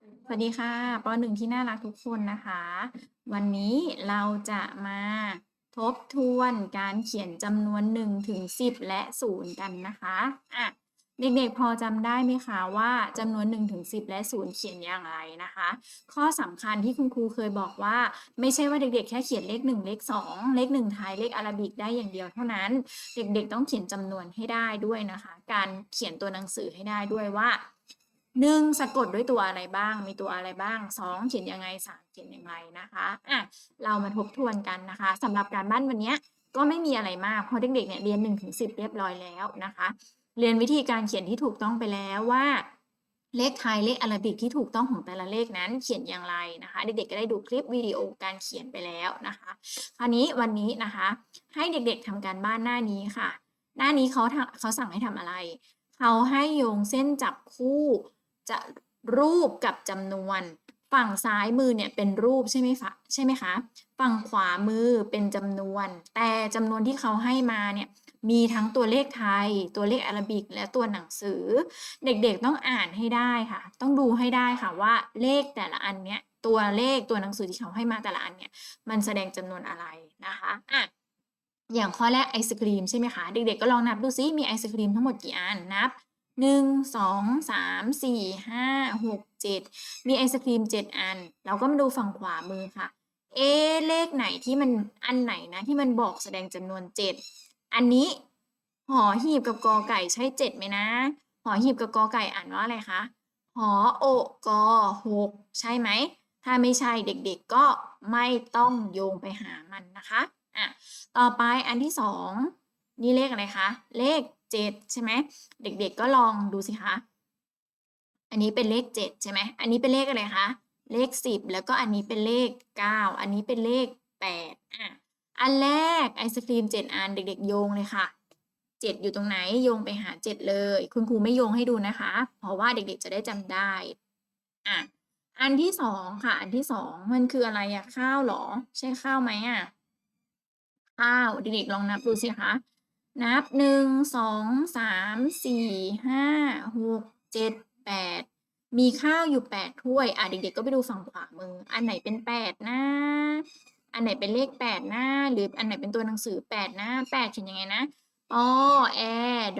สวัสดีค่ะปหนึ่งที่น่ารักทุกคนนะคะ วันนี้เราจะมาทบทวนการเขียนจำนวน1ถึง10 และ 0 กันนะคะอะเด็กๆพอจำได้ไหมคะว่าจำนวน1ถึง10 และ 0 เขียนอย่างไรนะคะ ข้อสำคัญที่คุณครูเคยบอกว่า ไม่ใช่ว่าเด็กๆ แค่เขียนเลข 1 เลข 2 เลข 1 ไทยเลขอาราบิกได้อย่างเดียวเท่านั้น เด็กๆ ต้องเขียนจำนวนให้ได้ด้วยนะคะ การเขียนตัวหนังสือให้ได้ด้วยว่า หนึ่งสะกดด้วยตัวอะไรบ้าง มีตัวอะไรบ้างสองเขียนยังไงสามเขียนยังไงนะคะอะเรามาทบทวนกันนะคะสำหรับการบ้านวันนี้ก็ไม่มีอะไรมากเพราะเด็กๆเนี่ยเรียน1นถึงสิเรียบร้อยแล้วนะคะ เรียนวิธีการเขียนที่ถูกต้องไปแล้วว่า เลขไทยเลขอาราบิกที่ถูกต้องของแต่ละเลขนั้นเขียนอย่างไรนะคะ เด็กๆก็ได้ดูคลิปวิดีโอการเขียนไปแล้วนะคะคราวนี้วันนี้นะคะ ให้เด็กๆทำการบ้านหน้านี้ค่ะ หน้านี้เขาเขาสั่งให้ทำอะไร เขาให้โยงเส้นจับคู่ จะรูปกับจำนวน ฝั่งซ้ายมือเนี่ยเป็นรูปใช่ไหมคะใช่ไหมคะ ฝั่งขวามือเป็นจำนวน แต่จำนวนที่เขาให้มาเนี่ยมีทั้งตัวเลขไทย ตัวเลขอาราบิก และตัวหนังสือ เด็กๆต้องอ่านให้ได้ค่ะ ต้องดูให้ได้ค่ะว่าเลขแต่ละอันเนี้ยตัวเลขตัวหนังสือที่เขาให้มาแต่ละอันเนี่ยมันแสดงจำนวนอะไรนะคะอะอย่างข้อแรกไอศครีมใช่ไหมคะ เด็กๆก็ลองนับดูซิมีไอศครีมทั้งหมดกี่อันนับ หนึ่งสองสามสี่ห้าหกเจ็ดมีไอศครีมเจ็ดอัน เราก็มาดูฝั่งขวามือค่ะ เอเลขไหนที่มันอันไหนนะที่มันบอกแสดงจำนวนเจ็ดอันนี้หอหีบกับกอไก่ใช่เจ็ดไหมนะหอหีบกับกอไก่อ่านว่าอะไรคะหอโอกอหกใช่ไหม ถ้าไม่ใช่เด็กๆก็ไม่ต้องโยงไปหามันนะคะอะต่อไปอันที่สองนี่เลขอะไรคะ เลข เจ็ดใช่ไหมเด็กๆก็ลองดูสิคะอันนี้เป็นเลขเจ็ดใช่ไหมอันนี้เป็นเลขอะไรคะเลขสิบแล้วก็อันนี้เป็นเลขเก้าอันนี้เป็นเลขแปดอะอันแรกไอศครีมเจ็ดอันเด็กๆโยงเลยค่ะเจ็ดอยู่ตรงไหนโยงไปหาเจ็ดเลย คุณครูไม่โยงให้ดูนะคะ เพราะว่าเด็กๆจะได้จำได้อะอันที่สองค่ะ อันที่สองมันคืออะไรอะข้าวหรอ ใช่ข้าวไหมอะข้าวเด็กๆลองนับดูสิคะ นับหนึ่งสองสามสี่ห้าหกเจ็ดแปดมีข้าวอยู่แปดถ้วย อะเด็กๆก็ไปดูฝั่งขวามือ อันไหนเป็นแปดนะอันไหนเป็นเลขแปดหน้า หรืออันไหนเป็นตัวหนังสือแปดหน้าแปดเขียนยังไงนะอแอ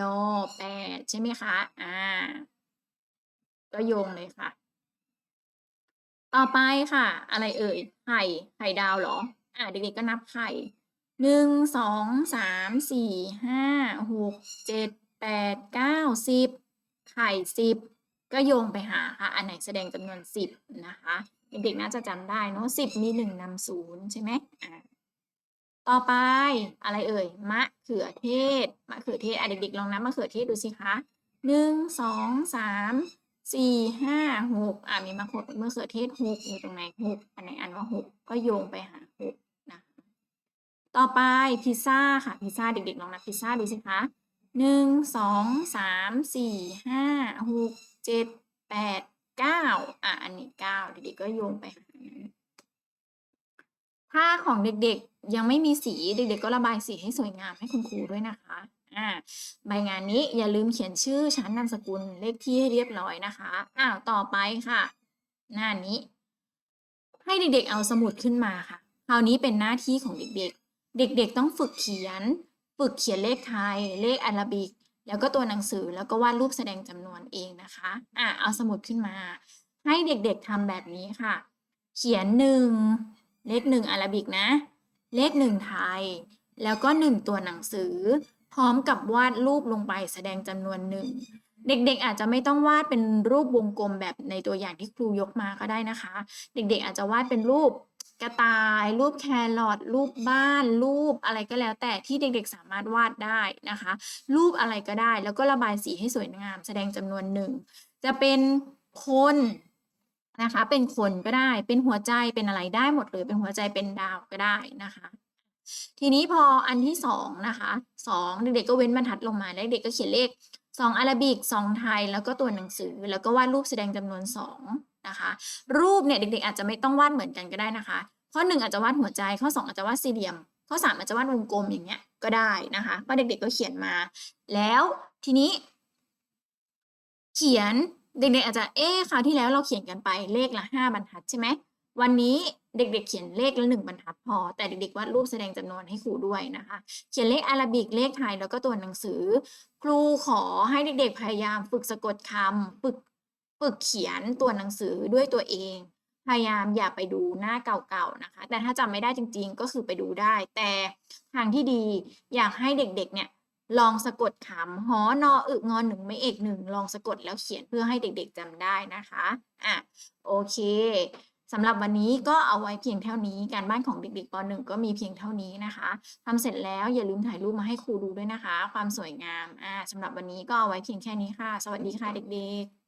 ดอแปดใช่ไหมคะ อ่า ก็โยงเลยค่ะ ต่อไปค่ะ อะไรเอ่ย ไข่ ไข่ดาวเหรอ อ่าเด็กๆก็นับไข่ หนึ่งสองสามสี่ห้าหกเจ็ดแปดเก้าสิบไข่สิบก็โยงไปหาค่ะ อันไหนแสดงจำนวนสิบนะคะ เด็กๆน่าจะจำได้เนาะสิบมีหนึ่งนำศูนย์ใช่ไหมอ่าต่อไปอะไรเอ่ยมะเขือเทศมะเขือเทศอะเด็กๆลองนับมะเขือเทศดูสิคะหนึ่งสองสามสี่ห้าหกอะมีมะเขือมะเขือเทศหกอยู่ตรงไหนหกอันไหนอันว่าหกก็โยงไปหาหก ต่อไปพิซซ่าค่ะพิซซ่าเด็กๆลองนับพิซซ่าดูสิคะหนึ่งสองสามสี่ห้าหกเจ็ดแปดเก้าอะอันนี้เก้าเด็กๆก็โยงไปถ้าของเด็กๆยังไม่มีสีเด็กๆก็ระบายสีให้สวยงามให้คุณครูด้วยนะคะอ่าใบงานนี้อย่าลืมเขียนชื่อชั้นนามสกุลเลขที่ให้เรียบร้อยนะคะอ้าวต่อไปค่ะ หน้านี้ ให้เด็กๆเอาสมุดขึ้นมาค่ะคราวนี้เป็นหน้าที่ของเด็กๆ เด็กๆต้องฝึกเขียน ฝึกเขียนเลขไทย เลขอาราบิก แล้วก็ตัวหนังสือแล้วก็วาดรูปแสดงจำนวนเองนะคะอะเอาสมุดขึ้นมา ให้เด็กๆทำแบบนี้ค่ะ เขียนหนึ่งเลขหนึ่งอาราบิกนะ เลขหนึ่งไทย แล้วก็หนึ่งตัวหนังสือ พร้อมกับวาดรูปลงไปแสดงจำนวนหนึ่งเด็กๆอาจจะไม่ต้องวาดเป็นรูปวงกลมแบบในตัวอย่างที่ครูยกมาก็ได้นะคะ เด็กๆอาจจะวาดเป็นรูป กระต่าย รูปแครอทรูปบ้าน รูปอะไรก็แล้วแต่ที่เด็กๆ สามารถวาดได้นะคะ รูปอะไรก็ได้ แล้วก็ระบายสีให้สวยงาม แสดงจำนวนหนึ่ง จะเป็นคนนะคะ เป็นคนก็ได้ เป็นหัวใจเป็นอะไรได้หมดเลย เป็นหัวใจเป็นดาวก็ได้นะคะ ทีนี้พออันที่สองนะคะสองเด็กๆก็เว้นบรรทัดลงมาแล้วเด็กก็เขียนเลขสองอาราบิกสองไทย แล้วก็ตัวหนังสือ แล้วก็วาดรูปแสดงจำนวนสอง นะคะ รูปเนี่ยเด็กๆอาจจะไม่ต้องวาดเหมือนกันก็ได้นะคะ ข้อหนึ่งอาจจะวาดหัวใจ ข้อสองอาจจะวาดสี่เหลี่ยม ข้อสามอาจจะวาดวงกลมอย่างเงี้ยก็ได้นะคะก็เด็กๆก็เขียนมา แล้วทีนี้ เขียนเด็กๆอาจจะเอ๊ะคราวที่แล้วเราเขียนกันไปเลขละห้าบรรทัดใช่ไหมวันนี้เด็กๆเขียนเลขละหนึ่งบรรทัดพอ แต่เด็กๆวาดรูปแสดงจำนวนให้ครูด้วยนะคะ เขียนเลขอาราบิกเลขไทยแล้วก็ตัวหนังสือ ครูขอให้เด็กๆพยายามฝึกสะกดคำฝึก ฝึกเขียนตัวหนังสือด้วยตัวเอง พยายามอย่าไปดูหน้าเก่าๆนะคะ แต่ถ้าจำไม่ได้จริง ๆ ก็คือไปดูได้ แต่ทางที่ดีอยากให้เด็กๆเนี่ยลองสะกดคำหอนออึงอนหนึ่งไม่เอกหนึ่งลองสะกดแล้วเขียนเพื่อให้เด็กๆจำได้นะคะอะโอเคสำหรับวันนี้ก็เอาไว้เพียงเท่านี้ การบ้านของเด็กๆป .1 ก็มีเพียงเท่านี้นะคะทำเสร็จแล้วอย่าลืมถ่ายรูปมาให้ครูดูด้วยนะคะ ความสวยงามอ่าสำหรับวันนี้ก็เอาไว้เพียงแค่นี้ค่ะ สวัสดีค่ะเด็กๆ